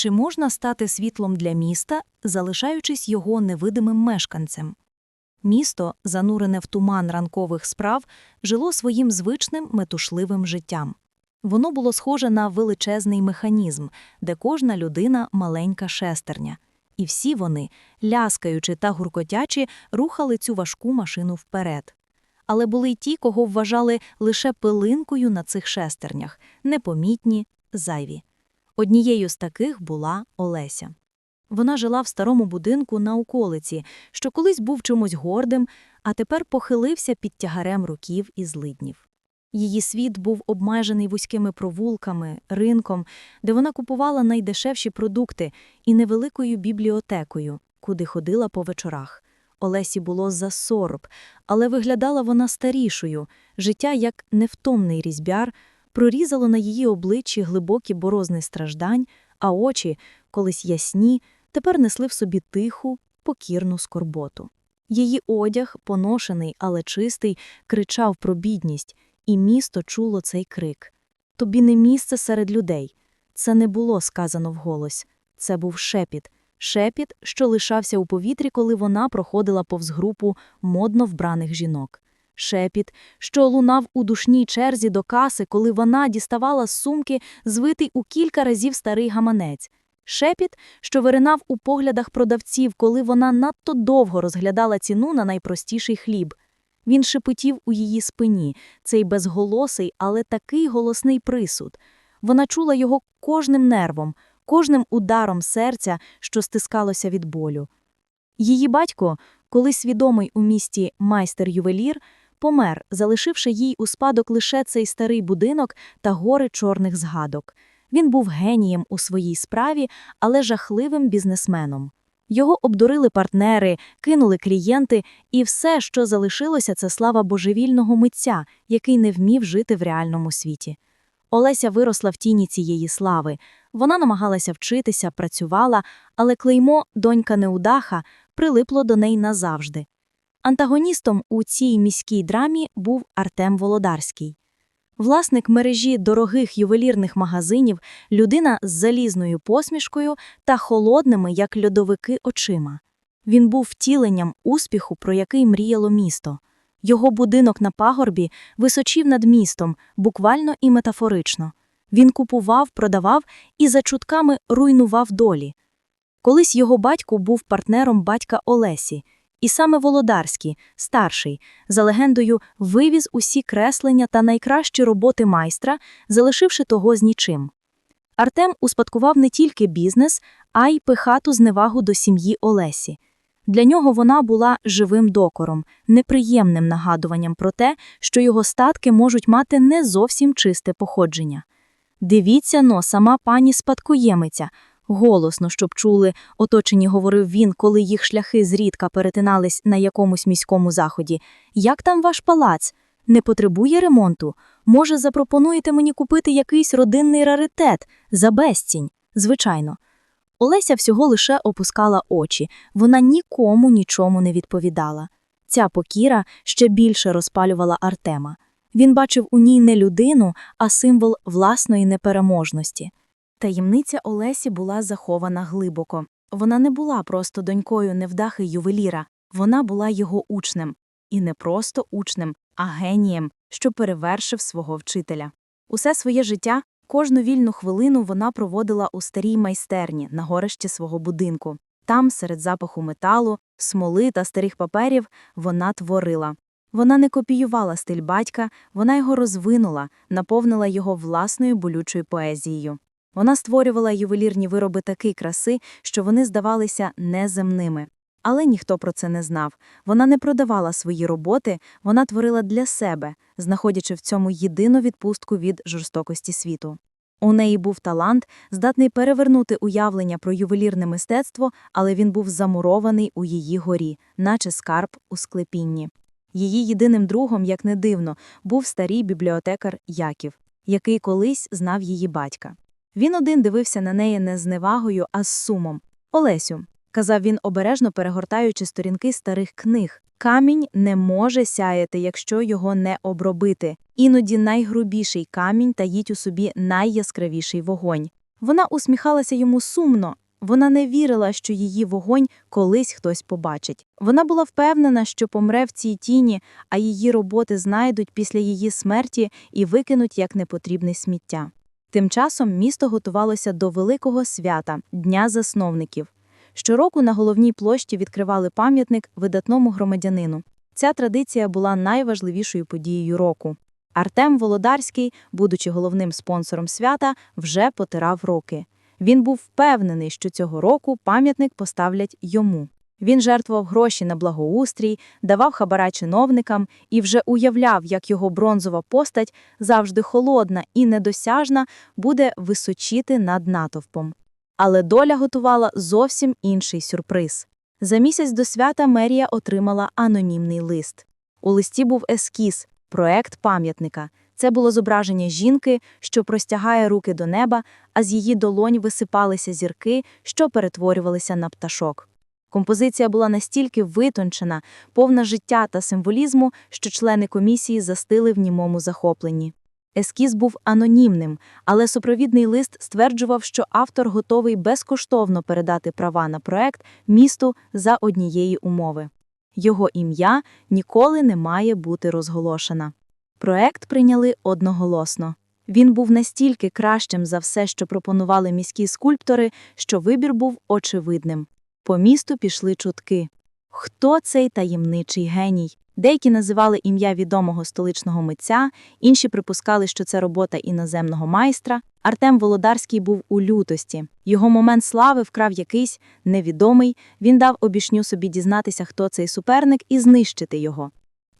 Чи можна стати світлом для міста, залишаючись його невидимим мешканцем? Місто, занурене в туман ранкових справ, жило своїм звичним метушливим життям. Воно було схоже на величезний механізм, де кожна людина маленька шестерня. І всі вони, ляскаючи та гуркотячи, рухали цю важку машину вперед. Але були й ті, кого вважали лише пилинкою на цих шестернях, непомітні, зайві. Однією з таких була Олеся. Вона жила в старому будинку на околиці, що колись був чимось гордим, а тепер похилився під тягарем років і злиднів. Її світ був обмежений вузькими провулками, ринком, де вона купувала найдешевші продукти і невеликою бібліотекою, куди ходила по вечорах. Олесі було за сороб, але виглядала вона старішою. Життя, як невтомний різьбяр, прорізало на її обличчі глибокі борозни страждань, а очі, колись ясні, тепер несли в собі тиху, покірну скорботу. Її одяг, поношений, але чистий, кричав про бідність, і місто чуло цей крик. Тобі не місце серед людей. Це не було сказано вголос. Це був шепіт. Шепіт, що лишався у повітрі, коли вона проходила повз групу модно вбраних жінок. Шепіт, що лунав у душній черзі до каси, коли вона діставала з сумки звитий у кілька разів старий гаманець. Шепіт, що виринав у поглядах продавців, коли вона надто довго розглядала ціну на найпростіший хліб. Він шепотів у її спині, цей безголосий, але такий голосний присуд. Вона чула його кожним нервом, кожним ударом серця, що стискалося від болю. Її батько, колись відомий у місті майстер-ювелір, помер, залишивши їй у спадок лише цей старий будинок та гори чорних згадок. Він був генієм у своїй справі, але жахливим бізнесменом. Його обдурили партнери, кинули клієнти, і все, що залишилося, це слава божевільного митця, який не вмів жити в реальному світі. Олеся виросла в тіні цієї слави. Вона намагалася вчитися, працювала, але клеймо донька неудаха прилипло до неї назавжди. Антагоністом у цій міській драмі був Артем Володарський. Власник мережі дорогих ювелірних магазинів, людина з залізною посмішкою та холодними, як льодовики, очима. Він був втіленням успіху, про який мріяло місто. Його будинок на пагорбі височів над містом, буквально і метафорично. Він купував, продавав і за чутками руйнував долі. Колись його батько був партнером батька Олесі, і саме Володарський, старший, за легендою, вивіз усі креслення та найкращі роботи майстра, залишивши того з нічим. Артем успадкував не тільки бізнес, а й пихату зневагу до сім'ї Олесі. Для нього вона була живим докором, неприємним нагадуванням про те, що його статки можуть мати не зовсім чисте походження. Дивіться но, сама пані спадкоємиця, голосно, щоб чули, оточені говорив він, коли їх шляхи зрідка перетинались на якомусь міському заході. Як там ваш палац? Не потребує ремонту? Може, запропонуєте мені купити якийсь родинний раритет за безцінь? Звичайно. Олеся всього лише опускала очі, вона нікому нічому не відповідала. Ця покіра ще більше розпалювала Артема. Він бачив у ній не людину, а символ власної непереможності. Таємниця Олесі була захована глибоко. Вона не була просто донькою невдахи ювеліра, вона була його учнем. І не просто учнем, а генієм, що перевершив свого вчителя. Усе своє життя, кожну вільну хвилину вона проводила у старій майстерні на горищі свого будинку. Там, серед запаху металу, смоли та старих паперів, вона творила. Вона не копіювала стиль батька, вона його розвинула, наповнила його власною болючою поезією. Вона створювала ювелірні вироби такої краси, що вони здавалися неземними. Але ніхто про це не знав. Вона не продавала свої роботи, вона творила для себе, знаходячи в цьому єдину відпустку від жорстокості світу. У неї був талант, здатний перевернути уявлення про ювелірне мистецтво, але він був замурований у її горі, наче скарб у склепінні. Її єдиним другом, як не дивно, був старий бібліотекар Яків, який колись знав її батька. Він один дивився на неї не з невагою, а з сумом. Олесю, казав він, обережно перегортаючи сторінки старих книг. Камінь не може сяяти, якщо його не обробити. Іноді найгрубіший камінь таїть у собі найяскравіший вогонь. Вона усміхалася йому сумно. Вона не вірила, що її вогонь колись хтось побачить. Вона була впевнена, що помре в цій тіні, а її роботи знайдуть після її смерті і викинуть як непотрібне сміття. Тим часом місто готувалося до великого свята Дня засновників. Щороку на головній площі відкривали пам'ятник видатному громадянину. Ця традиція була найважливішою подією року. Артем Володарський, будучи головним спонсором свята, вже потирав роки. Він був впевнений, що цього року пам'ятник поставлять йому. Він жертвував гроші на благоустрій, давав хабара чиновникам і вже уявляв, як його бронзова постать, завжди холодна і недосяжна, буде височити над натовпом. Але доля готувала зовсім інший сюрприз. За місяць до свята мерія отримала анонімний лист. У листі був ескіз, проект пам'ятника. Це було зображення жінки, що простягає руки до неба, а з її долонь висипалися зірки, що перетворювалися на пташок. Композиція була настільки витончена, повна життя та символізму, що члени комісії застили в німому захопленні. Ескіз був анонімним, але супровідний лист стверджував, що автор готовий безкоштовно передати права на проект місту за однієї умови. Його ім'я ніколи не має бути розголошена. Проект прийняли одноголосно. Він був настільки кращим за все, що пропонували міські скульптори, що вибір був очевидним. По місту пішли чутки. Хто цей таємничий геній? Деякі називали ім'я відомого столичного митця, інші припускали, що це робота іноземного майстра. Артем Володарський був у лютості. Його момент слави вкрав якийсь невідомий. Він дав обішню собі дізнатися, хто цей суперник, і знищити його.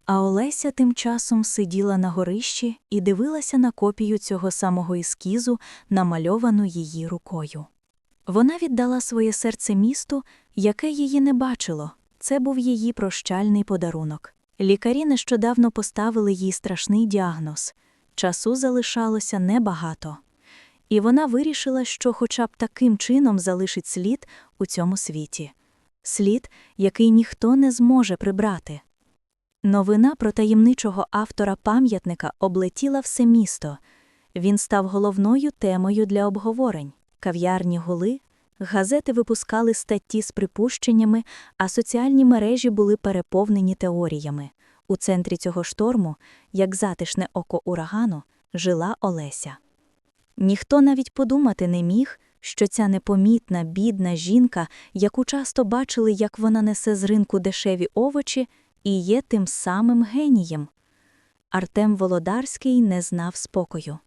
А Олеся тим часом сиділа на горищі і дивилася на копію цього самого ескізу, намальовану її рукою. Вона віддала своє серце місту, яке її не бачило. Це був її прощальний подарунок. Лікарі нещодавно поставили їй страшний діагноз. Часу залишалося небагато. І вона вирішила, що хоча б таким чином залишить слід у цьому світі слід, який ніхто не зможе прибрати. Новина про таємничого автора пам'ятника облетіла все місто. Він став головною темою для обговорень. Кав'ярні гули, газети випускали статті з припущеннями, а соціальні мережі були переповнені теоріями. У центрі цього шторму, як затишне око урагану, жила Олеся. Ніхто навіть подумати не міг, що ця непомітна, бідна жінка, яку часто бачили, як вона несе з ринку дешеві овочі, і є тим самим генієм. Артем Володарський не знав спокою.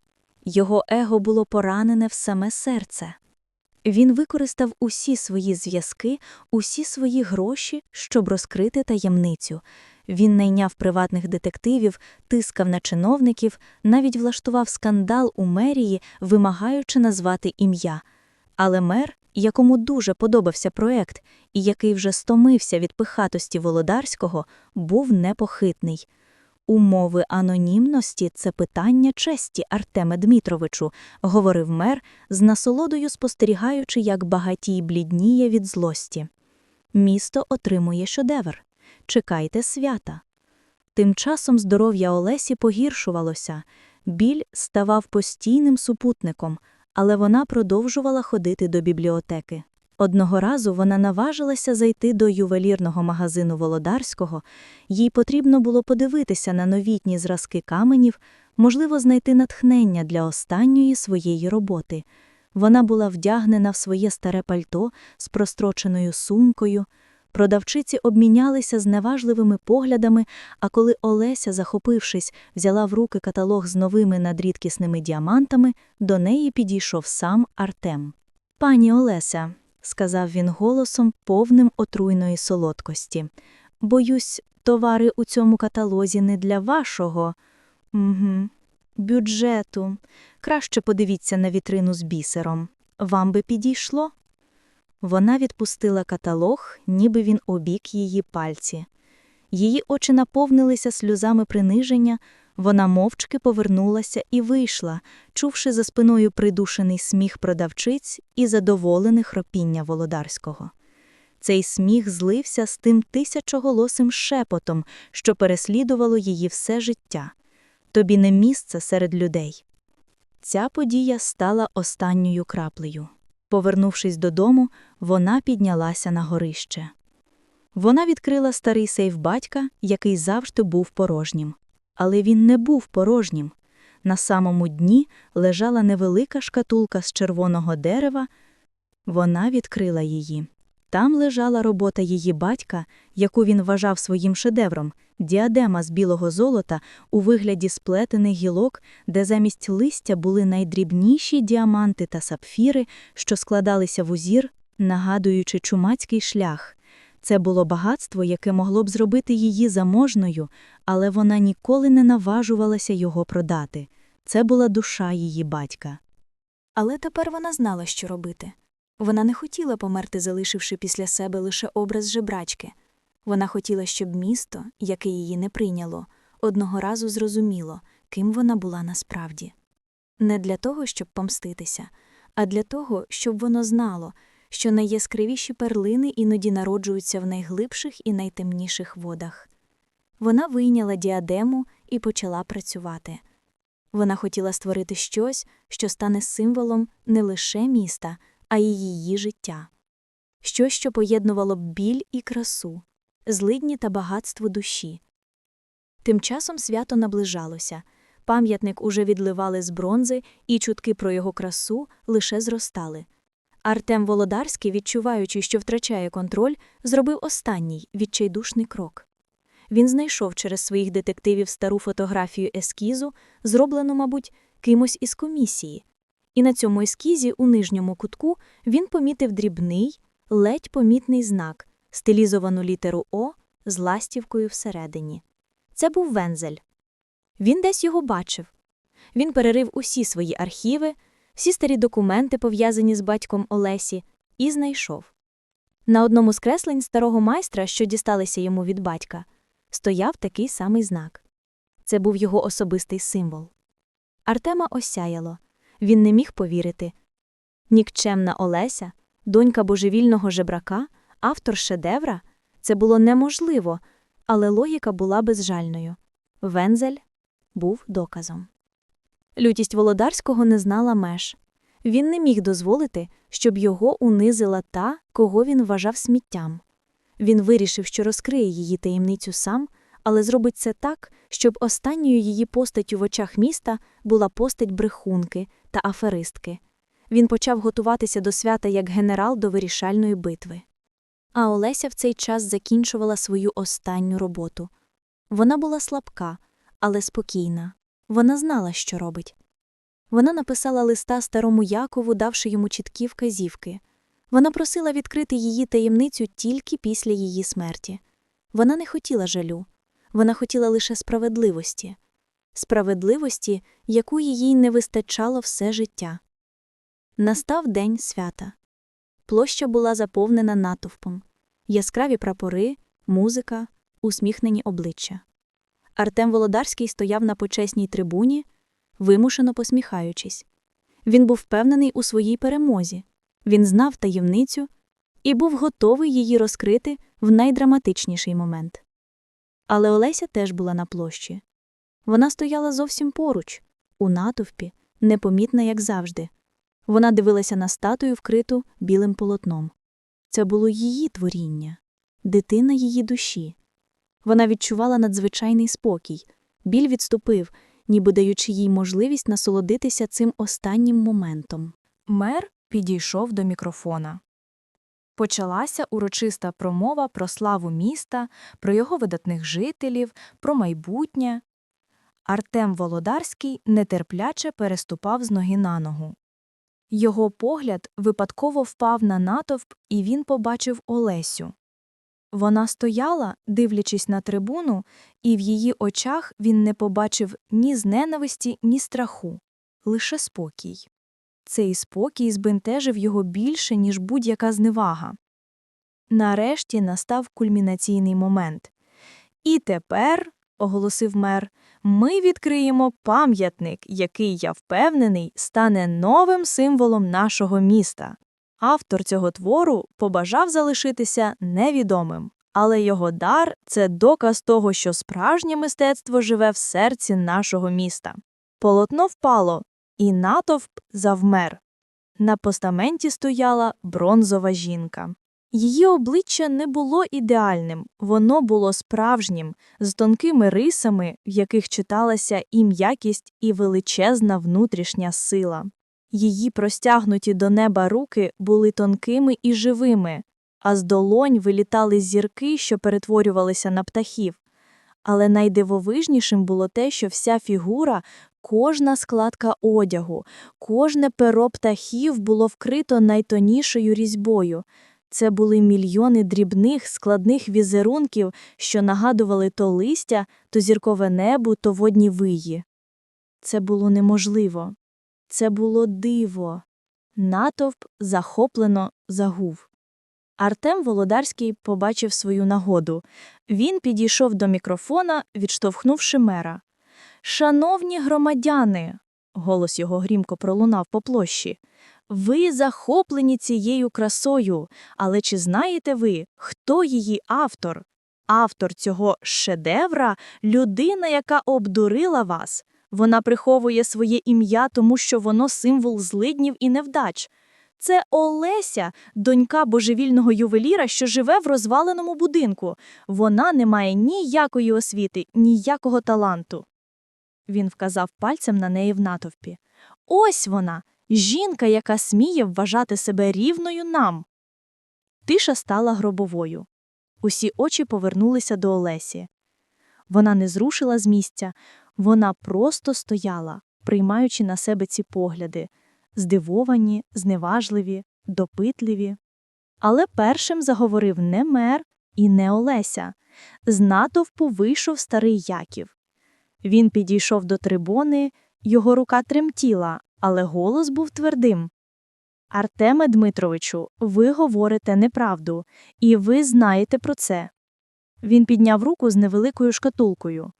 Його его було поранене в саме серце. Він використав усі свої зв'язки, усі свої гроші, щоб розкрити таємницю. Він найняв приватних детективів, тискав на чиновників, навіть влаштував скандал у мерії, вимагаючи назвати ім'я. Але мер, якому дуже подобався проект і який вже стомився від пихатості Володарського, був непохитний. Умови анонімності це питання честі, Артеме Дмитровичу, говорив мер, з насолодою спостерігаючи, як багатій блідніє від злості. Місто отримує шедевр. Чекайте свята. Тим часом здоров'я Олесі погіршувалося, біль ставав постійним супутником, але вона продовжувала ходити до бібліотеки. Одного разу вона наважилася зайти до ювелірного магазину Володарського, їй потрібно було подивитися на новітні зразки каменів, можливо, знайти натхнення для останньої своєї роботи. Вона була вдягнена в своє старе пальто з простроченою сумкою. Продавчиці обмінялися зневажливими поглядами, а коли Олеся, захопившись, взяла в руки каталог з новими надрідкісними діамантами, до неї підійшов сам Артем. Пані Олеся, сказав він голосом, повним отруйної солодкості. Боюсь, товари у цьому каталозі не для вашого Угу. бюджету. Краще подивіться на вітрину з бісером. Вам би підійшло? Вона відпустила каталог, ніби він обік її пальці. Її очі наповнилися сльозами приниження, вона мовчки повернулася і вийшла, чувши за спиною придушений сміх продавчиць і задоволене хропіння володарського. Цей сміх злився з тим тисячоголосим шепотом, що переслідувало її все життя. Тобі не місце серед людей. Ця подія стала останньою краплею. Повернувшись додому, вона піднялася на горище. Вона відкрила старий сейф батька, який завжди був порожнім. Але він не був порожнім. На самому дні лежала невелика шкатулка з червоного дерева. Вона відкрила її. Там лежала робота її батька, яку він вважав своїм шедевром діадема з білого золота у вигляді сплетених гілок, де замість листя були найдрібніші діаманти та сапфіри, що складалися в узір, нагадуючи чумацький шлях. Це було багатство, яке могло б зробити її заможною, але вона ніколи не наважувалася його продати. Це була душа її батька. Але тепер вона знала, що робити. Вона не хотіла померти, залишивши після себе лише образ жебрачки. Вона хотіла, щоб місто, яке її не прийняло, одного разу зрозуміло, ким вона була насправді. Не для того, щоб помститися, а для того, щоб воно знало, що найяскравіші перлини іноді народжуються в найглибших і найтемніших водах. Вона вийняла діадему і почала працювати. Вона хотіла створити щось, що стане символом не лише міста, а й її життя, щось, що поєднувало б біль і красу, злидні та багатство душі. Тим часом свято наближалося. Пам'ятник уже відливали з бронзи, і чутки про його красу лише зростали. Артем Володарський, відчуваючи, що втрачає контроль, зробив останній відчайдушний крок. Він знайшов через своїх детективів стару фотографію ескізу, зроблену, мабуть, кимось із комісії. І на цьому ескізі у нижньому кутку він помітив дрібний, ледь помітний знак, стилізовану літеру О з ластівкою всередині. Це був вензель. Він десь його бачив. Він перерив усі свої архіви, всі старі документи, пов'язані з батьком Олесі, і знайшов. На одному з креслень старого майстра, що дісталися йому від батька, стояв такий самий знак. Це був його особистий символ. Артема осяяло. Він не міг повірити. Нікчемна Олеся, донька божевільного жебрака, автор шедевра це було неможливо, але логіка була безжальною. Вензель був доказом. Лютість Володарського не знала меж. Він не міг дозволити, щоб його унизила та, кого він вважав сміттям. Він вирішив, що розкриє її таємницю сам, але зробить це так, щоб останньою її постаттю в очах міста була постать брехунки та аферистки. Він почав готуватися до свята як генерал до вирішальної битви. А Олеся в цей час закінчувала свою останню роботу. Вона була слабка, але спокійна. Вона знала, що робить. Вона написала листа старому Якову, давши йому чіткі вказівки. Вона просила відкрити її таємницю тільки після її смерті. Вона не хотіла жалю, вона хотіла лише справедливості, справедливості, якої їй не вистачало все життя. Настав день свята. Площа була заповнена натовпом, яскраві прапори, музика, усміхнені обличчя. Артем Володарський стояв на почесній трибуні, вимушено посміхаючись. Він був впевнений у своїй перемозі, він знав таємницю і був готовий її розкрити в найдраматичніший момент. Але Олеся теж була на площі. Вона стояла зовсім поруч, у натовпі, непомітна, як завжди. Вона дивилася на статую, вкриту білим полотном. Це було її творіння, дитина її душі. Вона відчувала надзвичайний спокій, біль відступив, ніби даючи їй можливість насолодитися цим останнім моментом. Мер підійшов до мікрофона. Почалася урочиста промова про славу міста, про його видатних жителів, про майбутнє. Артем Володарський нетерпляче переступав з ноги на ногу. Його погляд випадково впав на натовп, і він побачив Олесю. Вона стояла, дивлячись на трибуну, і в її очах він не побачив ні зненависті, ні страху, лише спокій. Цей спокій збентежив його більше, ніж будь-яка зневага. Нарешті настав кульмінаційний момент. І тепер, оголосив мер, ми відкриємо пам'ятник, який, я впевнений, стане новим символом нашого міста. Автор цього твору побажав залишитися невідомим, але його дар це доказ того, що справжнє мистецтво живе в серці нашого міста. Полотно впало, І натовп завмер. На постаменті стояла бронзова жінка. Її обличчя не було ідеальним, воно було справжнім, з тонкими рисами, в яких читалася і м'якість, і величезна внутрішня сила. Її простягнуті до неба руки були тонкими і живими, а з долонь вилітали зірки, що перетворювалися на птахів. Але найдивовижнішим було те, що вся фігура, кожна складка одягу, кожне перо птахів було вкрито найтонішою різьбою. Це були мільйони дрібних складних візерунків, що нагадували то листя, то зіркове небо, то водні виї. Це було неможливо. Це було диво. Натовп захоплено загув. Артем Володарський побачив свою нагоду. Він підійшов до мікрофона, відштовхнувши мера. Шановні громадяни, голос його грімко пролунав по площі. Ви захоплені цією красою, але чи знаєте ви, хто її автор? Автор цього шедевра людина, яка обдурила вас. Вона приховує своє ім'я, тому що воно символ злиднів і невдач. Це Олеся, донька божевільного ювеліра, що живе в розваленому будинку. Вона не має ніякої освіти, ніякого таланту. Він вказав пальцем на неї в натовпі. Ось вона, жінка, яка сміє вважати себе рівною нам. Тиша стала гробовою. Усі очі повернулися до Олесі. Вона не зрушила з місця, вона просто стояла, приймаючи на себе ці погляди здивовані, зневажливі, допитливі. Але першим заговорив не мер і не Олеся. З натовпу вийшов старий Яків. Він підійшов до трибуни, його рука тремтіла, але голос був твердим. Артеме Дмитровичу, ви говорите неправду, і ви знаєте про це. Він підняв руку з невеликою шкатулкою.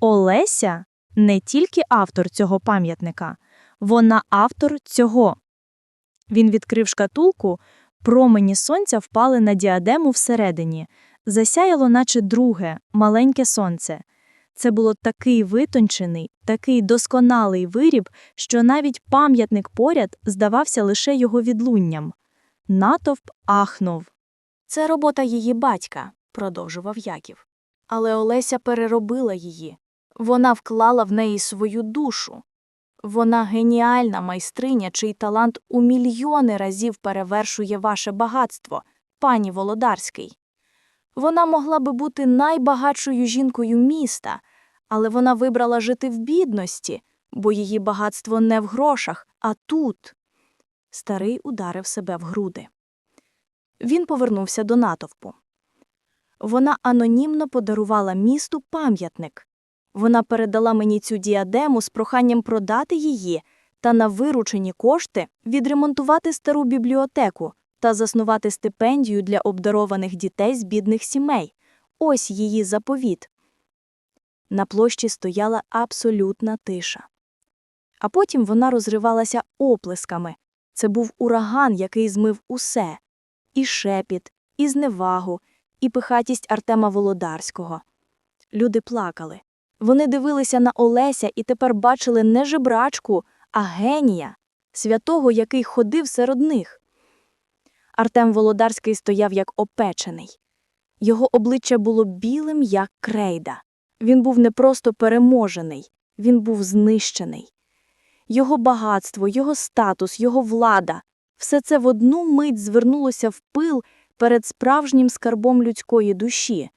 Олеся не тільки автор цього пам'ятника, вона автор цього. Він відкрив шкатулку, промені сонця впали на діадему всередині, засяяло, наче друге, маленьке сонце. Це було такий витончений, такий досконалий виріб, що навіть пам'ятник поряд здавався лише його відлунням. Натовп ахнув. Це робота її батька, продовжував Яків. Але Олеся переробила її. Вона вклала в неї свою душу. Вона геніальна майстриня, чий талант у мільйони разів перевершує ваше багатство, пані Володарський. Вона могла би бути найбагатшою жінкою міста, але вона вибрала жити в бідності, бо її багатство не в грошах, а тут. Старий ударив себе в груди. Він повернувся до натовпу. Вона анонімно подарувала місту пам'ятник. Вона передала мені цю діадему з проханням продати її та на виручені кошти відремонтувати стару бібліотеку та заснувати стипендію для обдарованих дітей з бідних сімей. Ось її заповіт. На площі стояла абсолютна тиша. А потім вона розривалася оплесками. Це був ураган, який змив усе і шепіт, і зневагу, і пихатість Артема Володарського. Люди плакали. Вони дивилися на Олеся і тепер бачили не жебрачку, а генія, святого, який ходив серед них. Артем Володарський стояв як опечений. Його обличчя було білим, як крейда. Він був не просто переможений, він був знищений. Його багатство, його статус, його влада все це в одну мить звернулося в пил перед справжнім скарбом людської душі.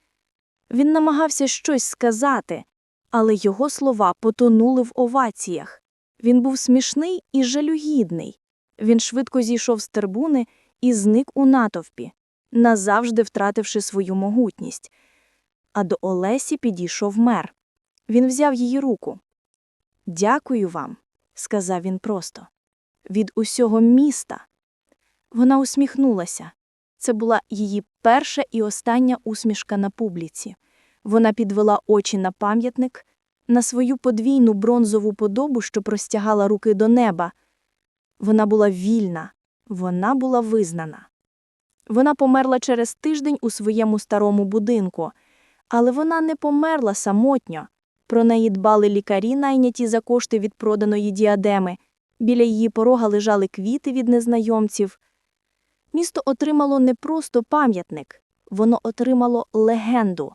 Він намагався щось сказати, але його слова потонули в оваціях. Він був смішний і жалюгідний. Він швидко зійшов з трибуни і зник у натовпі, назавжди втративши свою могутність. А до Олесі підійшов мер. Він взяв її руку. Дякую вам, сказав він просто. Від усього міста. Вона усміхнулася. Це була її перша і остання усмішка на публіці. Вона підвела очі на пам'ятник, на свою подвійну бронзову подобу, що простягала руки до неба. Вона була вільна, вона була визнана. Вона померла через тиждень у своєму старому будинку, але вона не померла самотньо. Про неї дбали лікарі, найняті за кошти від проданої діадеми, Біля її порога лежали квіти від незнайомців. Місто отримало не просто пам'ятник, воно отримало легенду.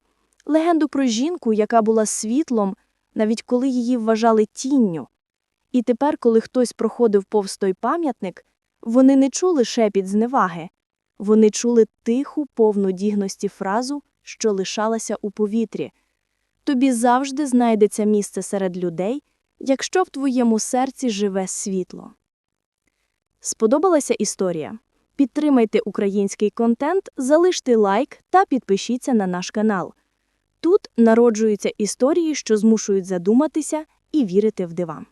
Легенду про жінку, яка була світлом, навіть коли її вважали тінню. І тепер, коли хтось проходив повз той пам'ятник, вони не чули шепіт зневаги. Вони чули тиху, повну дігності фразу, що лишалася у повітрі. Тобі завжди знайдеться місце серед людей, якщо в твоєму серці живе світло. Сподобалася історія? Підтримайте український контент, залиште лайк та підпишіться на наш канал. Тут народжуються історії, що змушують задуматися і вірити в дива.